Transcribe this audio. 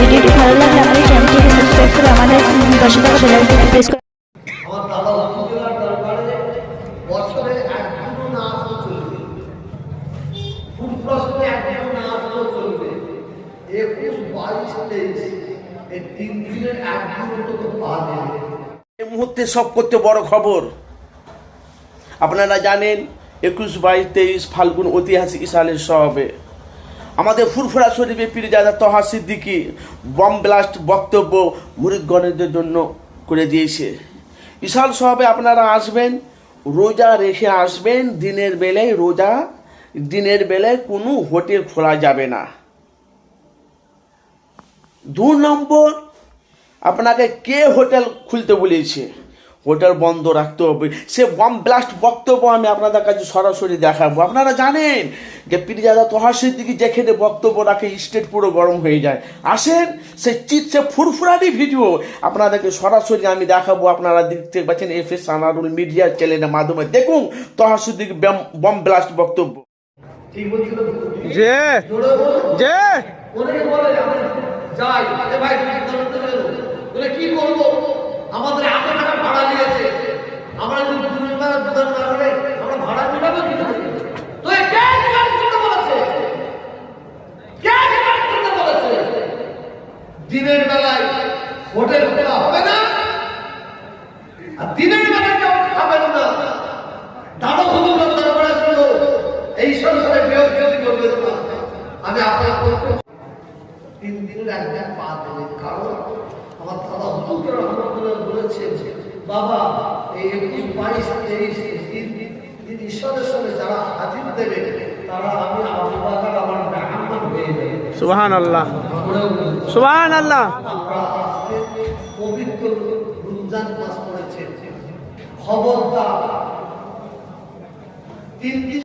ভিডিওটি ভালো আমাদের চ্যানেলটিকে সাবস্ক্রাইব করে আমাদের এই মুহূর্তে সব করতে বড় খবর। আপনারা জানেন, একুশ বাইশ তেইশ ফাল্গুন ঐতিহাসিক ইসালের সবে আমাদের ফুরফুরা শরীফে পীরজাদা তহা সিদ্দিকি বম ব্লাস্ট বক্তব্য মুরিদগণের জন্য করে দিয়েছে। ইসাল সবে আপনারা আসবেন, রোজা রেখে আসবেন, দিনের বেলায় রোজা, দিনের বেলায় কোনো হোটেল খোলা যাবে না। দু নম্বর, আপনাকে কে হোটেল খুলতে বলেছে? হোটেল বন্ধ রাখতে হবে। সে বম ব্লাস্ট বক্তব্য আমি আপনাদের কাছে সরাসরি দেখাবো। আপনারা জানেন যে পিরিজাদা তোহার দিকে যেখানে বক্তব্য রাখে স্টেট পুরো গরম হয়ে যায়। আসেন সে চিৎ সে ফুরফুরানি ভিডিও আপনাদেরকে সরাসরি আমি দেখাবো। আপনারা দেখতে পাচ্ছেন এফ এস সানারুল মিডিয়া চ্যানেলের মাধ্যমে। দেখুন তোহার সিদ্দিকি বম ব্লাস্ট বক্তব্য। ঠিক যে যে। যাই। ভাই কি করব? আমাদের এত টাকা নিয়েছে আমরা যদি দুজন বেলা দুজন না করে আমরা ভাড়া মেটাবো কি করে? তো এ কে ডিমান্ড করতে বলেছে কে ডিমান্ড করতে বলেছে দিনের বেলায় হোটেল খোলা হবে না, আর দিনের বেলায় কেউ খাবেন না। দাদা দরবারে এই সংসারে না। আমি আপনার তিন দিনের একদিন পা কারণ আমার দাদা বলেছেন বাবা, এই একুশ, বাইশ, তেইশ দিন ঈশ্বরের সঙ্গে যারা হাজির দেবে, তারা আমি আমার সুবহান আল্লাহ সুহান আল্লাহ পবিত্র